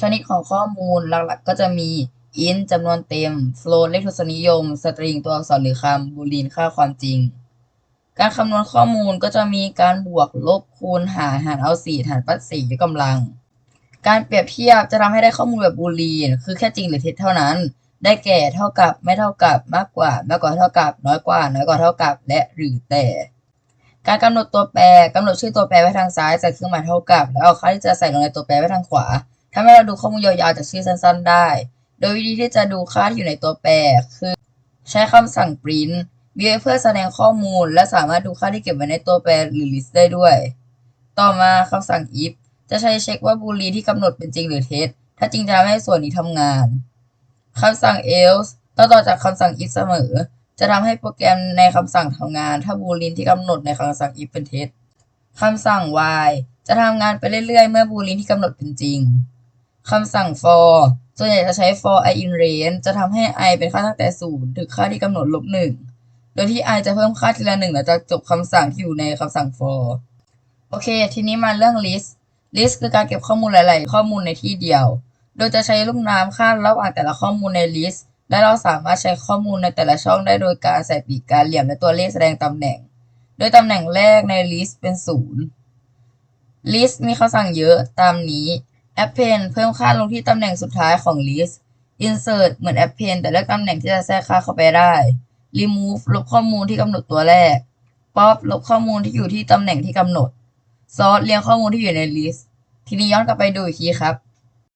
ชนิดของข้อมูลหลักๆ ก็จะมี int จำนวนเต็ม float เลขทศนิยม string ตัวอักษรหรือคำ boolean ค่าความจริง การคำนวณข้อมูลก็จะมีการบวกลบคูณหารหารเอาสี่หารปัดสี่ยกกำลัง การเปรียบเทียบจะทำให้ได้ข้อมูลแบบบูลีนคือแค่จริงหรือเท็จเท่านั้น ได้แก่เท่ากับไม่เท่ากับมากกว่ามากกว่าเท่ากับ น้อยกว่า น้อยกว่าเท่ากับ และหรือแต่ การกำหนดตัวแปรกำหนดชื่อตัวแปรไว้ทางซ้ายใส่เครื่องหมายเท่ากับ แล้วเอาค่าที่จะใส่ลงในตัวแปรไว้ทางขวา ทำให้เราดูข้อมูลยาวๆจากชื่อสั้นๆได้ โดยวิธีที่จะดูค่าที่อยู่ในตัวแปร คือ ใช้คำสั่ง print มีไว้เพื่อแสดงข้อมูล และสามารถดูค่าที่เก็บไว้ในตัวแปรหรือ list ได้ด้วย ต่อมาคำสั่ง if จะใช้เช็คว่าบูลีที่กำหนดเป็นจริงหรือเท็จ ถ้าจริงจะทำให้ส่วนนี้ทำงานคำสั่ง else ต่อต่อจากคำสั่ง if เสมอ จะทำให้โปรแกรมในคำสั่งทำงาน ถ้าบูลีนที่กำหนดในคำสั่ง if เป็นเท็จคำสั่ง while จะทำงานไปเรื่อยๆ เมื่อบูลีนที่กำหนดเป็นจริง คำสั่ง for ส่วนใหญ่จะใช้ for i in range จะทำให้ i เป็นค่าตั้งแต่ศูนย์ถึงค่าที่กำหนดลบหนึ่งโดยที่ i จะเพิ่มค่าทีละหนึ่งหลังจากจบคำสั่งที่อยู่ในคำสั่ง for โอเค ทีนี้มาเรื่อง list list คือการเก็บข้อมูลหลาย ๆ ข้อมูลในที่เดียว โดยจะใช้ลูกน้ำขั้นระหว่างแต่ละข้อมูลใน list และเราสามารถใช้ข้อมูลในแต่ละช่องได้โดยการใส่ปีกการเหลี่ยมและตัวเลขแสดงตำแหน่ง โดยตำแหน่งแรกใน list เป็นศูนย์ list มีคำสั่งเยอะตามนี้ append เพิ่มค่าลงที่ตำแหน่งสุดท้ายของ list insert เหมือน append แต่เลือกตำแหน่งที่จะแทรกค่าเข้าไปได้ remove ลบข้อมูลที่กำหนดตัวแรก pop ลบข้อมูลที่อยู่ที่ตำแหน่งที่กำหนด sort เรียงข้อมูลที่อยู่ใน list ทีนี้ย้อนกลับไปดูอีกทีครับ